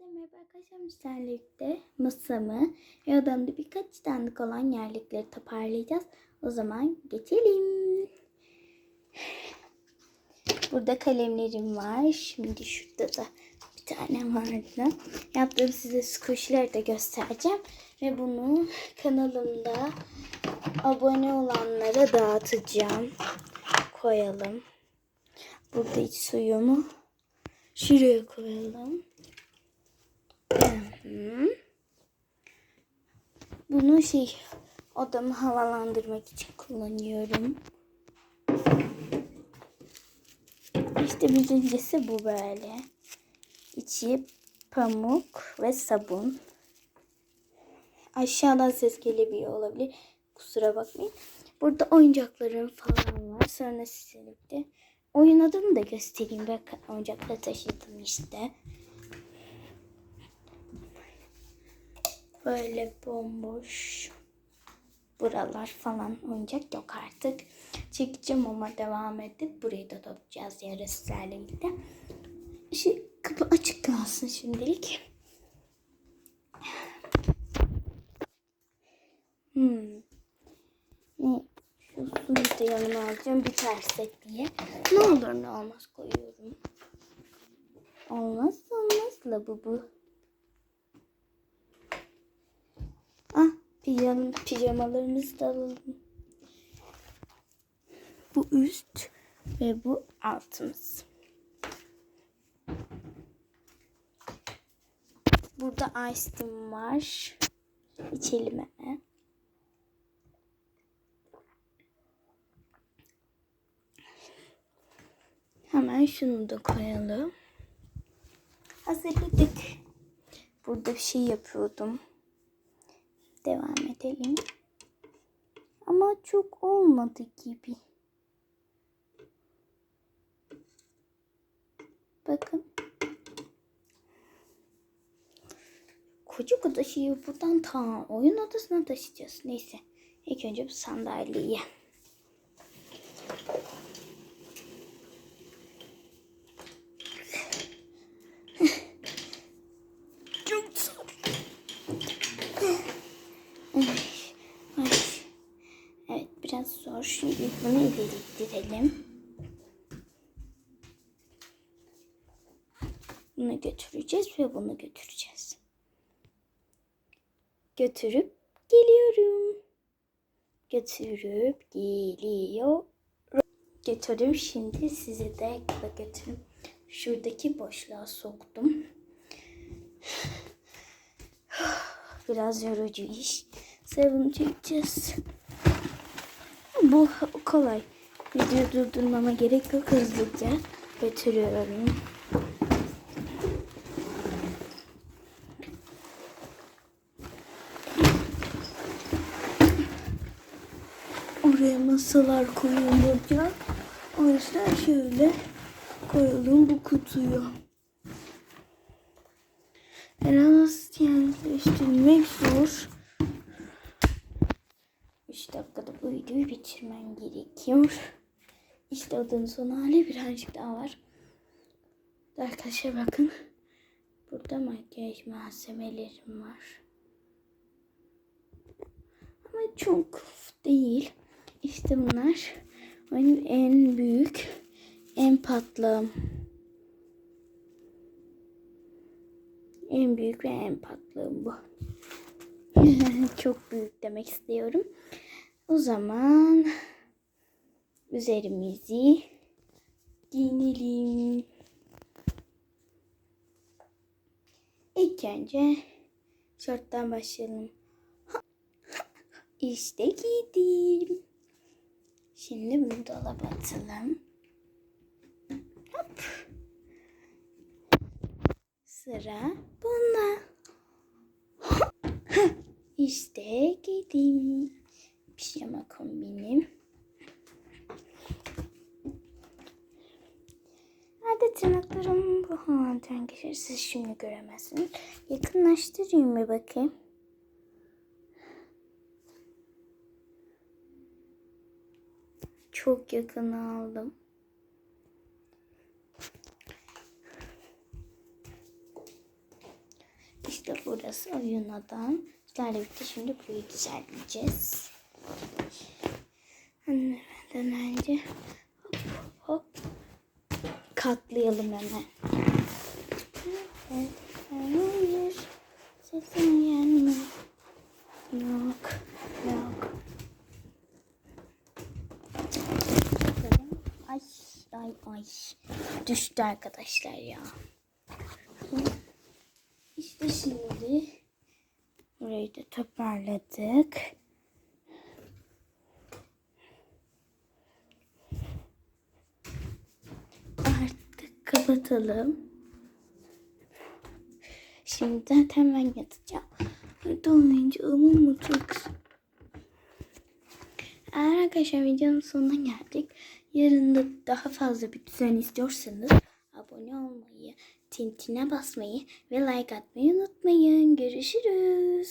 merhaba arkadaşlar. Müsaitlikte masamı ve odamda birkaç tanıdık olan yerlikleri toparlayacağız. O zaman geçelim. Burada kalemlerim var. Şimdi şurada da bir tane vardı. Yaptığım size squishleri de göstereceğim. Ve bunu kanalımda abone olanlara dağıtacağım. Koyalım. Burada iç suyumu şuraya koyalım. Bunu şey odamı havalandırmak için kullanıyorum. İşte birincisi bu böyle. İçi pamuk ve sabun. Aşağıdan ses gelebiliyor olabilir. Kusura bakmayın. Burada oyuncaklarım falan var. Sonra size birlikte oyun adımı da göstereyim. Bakın oyuncakları taşıdım işte. Böyle bomboş buralar falan oyuncak yok artık. Çekeceğim ama devam edip burayı da dolacağız yarın sizlerle birlikte. Şey, kapı açık kalsın şimdilik. Hmm. Ne? Şu suyu da yanıma alacağım bitersek diye. Ne olur ne olmaz koyuyorum. Olmaz olmaz la bu bu. Pijam, pijamalarımızı da alalım. Bu üst ve bu altımız. Burada ice tea'm var. İçelim hemen. Hemen şunu da koyalım. Hazırladık. Burada bir şey yapıyordum. Devam edelim. Ama çok olmadı gibi. Bakın. Koca koca şeyi buradan ta oyun odasına taşıyacağız. Neyse. İlk önce bu sandalyeyi. Çok zor. Ay, ay. Evet biraz zor. Şimdi bunu ilerlettirelim. Bunu götüreceğiz ve bunu götüreceğiz. Götürüp geliyorum. Götürüp geliyor. Götürdüm şimdi sizi de götürüm. Şuradaki boşluğa soktum. Biraz yorucu iş. Sonra çekeceğiz. Bu kolay. Video durdurmama gerek yok. Hızlıca götürüyorum. Oraya masalar koyulacak. O yüzden şöyle koyalım bu kutuyu. Biraz yerleştirmek zor. 3 dakikada bu videoyu bitirmem gerekiyor. İşte odanın son hali birazcık daha var. Arkadaşlar bakın. Burada makyaj malzemelerim var. Ama çok değil. İşte bunlar benim en büyük, en patlağım. En büyük ve en patlığım bu. Çok büyük demek istiyorum. O zaman üzerimizi giyinelim. İlk önce şorttan başlayalım. İşte giydim. Şimdi bunu dolaba atalım. Hop. Sıra bunda. İşte giydim. Pijama kombinim. Nerede tırnaklarım bu halden geçer. Siz şimdi göremezsiniz. Yakınlaştırayım bir bakayım. Çok yakın aldım. İşte burası oyun odam. Sizlerle birlikte şimdi burayı düzenleyeceğiz. Önce hop katlayalım hemen. Evet, gelmiyor. Yok, yok. Ay, ay, ay. Düştü arkadaşlar ya. İşte şimdi burayı da toparladık. Artık kapatalım. Şimdi zaten ben yatacağım. Burada olmayınca umum mutlu eğer arkadaşlar videonun sonuna geldik. Yarın da daha fazla bir düzen istiyorsanız abone olmayı, tintine basmayı ve like atmayı unutmayın. Görüşürüz.